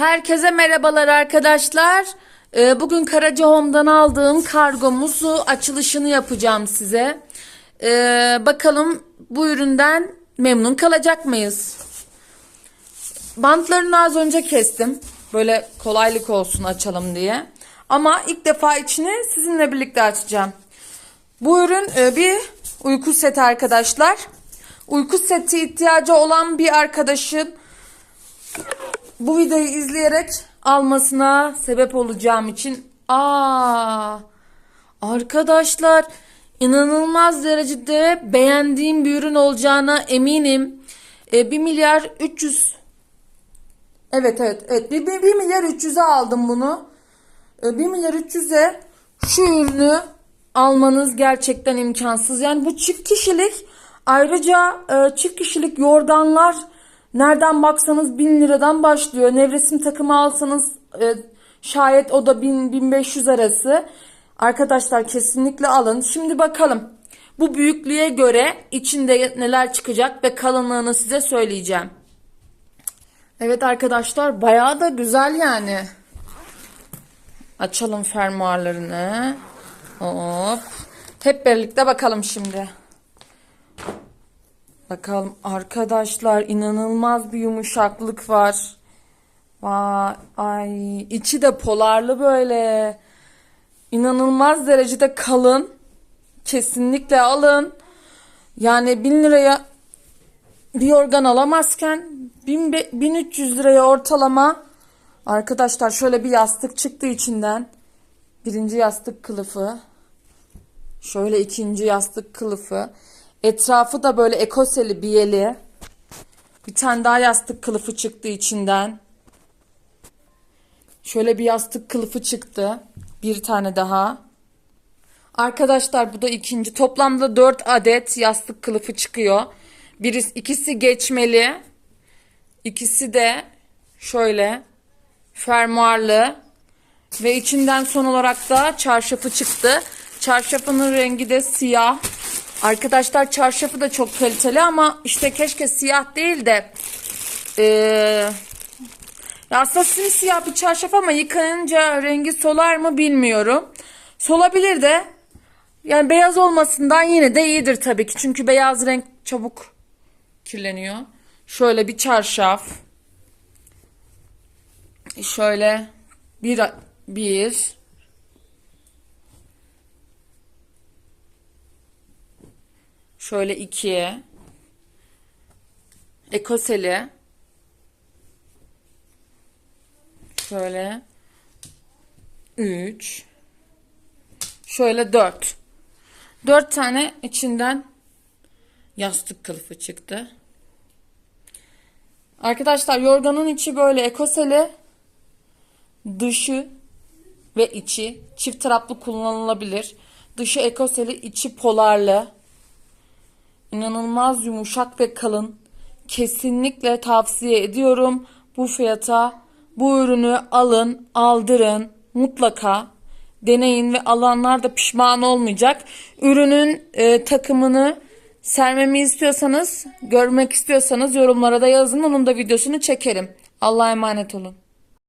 Herkese merhabalar arkadaşlar. Ee, Bugün Karaca Home'dan aldığım kargomuzu açılışını yapacağım size. Ee, Bakalım bu üründen memnun kalacak mıyız? Bantlarını az önce kestim. Böyle kolaylık olsun açalım diye. Ama ilk defa içini sizinle birlikte açacağım. Bu ürün e, bir uyku seti arkadaşlar. Uyku seti ihtiyacı olan bir arkadaşın bu videoyu izleyerek almasına sebep olacağım için aa arkadaşlar inanılmaz derecede beğendiğim bir ürün olacağına eminim. E, 1 milyar 300 Evet evet evet 1, 1 milyar 300'e aldım bunu. E, 1 milyar 300'e şu ürünü almanız gerçekten imkansız. Yani bu çift kişilik ayrıca e, çift kişilik yorganlar nereden baksanız 1000 liradan başlıyor. Nevresim takımı alsanız e, şayet o da 1000 1500 arası. Arkadaşlar kesinlikle alın. Şimdi bakalım. Bu büyüklüğe göre içinde neler çıkacak ve kalınlığını size söyleyeceğim. Evet arkadaşlar bayağı da güzel yani. Açalım fermuarlarını. Hop. Hep birlikte bakalım şimdi. Bakalım arkadaşlar inanılmaz bir yumuşaklık var. Vay ay içi de polarlı böyle. İnanılmaz derecede kalın. Kesinlikle alın. Yani 1000 liraya bir yorgan alamazken 1000 be- 1300 liraya ortalama arkadaşlar şöyle bir yastık çıktı içinden. Birinci yastık kılıfı. Şöyle ikinci yastık kılıfı. Etrafı da böyle ekoseli biyeli. Bir tane daha yastık kılıfı çıktı içinden. Şöyle bir yastık kılıfı çıktı. Bir tane daha. Arkadaşlar bu da ikinci. Toplamda 4 adet yastık kılıfı çıkıyor. Birisi, ikisi geçmeli. İkisi de şöyle fermuarlı. Ve içinden son olarak da çarşafı çıktı. Çarşafının rengi de siyah. Arkadaşlar çarşafı da çok kaliteli ama işte keşke siyah değil de ya aslında simsiyah bir çarşaf ama yıkanınca rengi solar mı bilmiyorum. Solabilir de yani beyaz olmasından yine de iyidir tabii ki. Çünkü beyaz renk çabuk kirleniyor. Şöyle bir çarşaf. Şöyle bir bir şöyle iki ekoseli şöyle üç şöyle dört dört tane içinden yastık kılıfı çıktı. Arkadaşlar yorganın içi böyle ekoseli dışı ve içi çift taraflı kullanılabilir. Dışı ekoseli, içi polarlı. İnanılmaz yumuşak ve kalın. Kesinlikle tavsiye ediyorum. Bu fiyata bu ürünü alın, aldırın. Mutlaka deneyin ve alanlar da pişman olmayacak. Ürünün e, takımını sermemi istiyorsanız, görmek istiyorsanız yorumlara da yazın. Onun da videosunu çekerim. Allah'a emanet olun.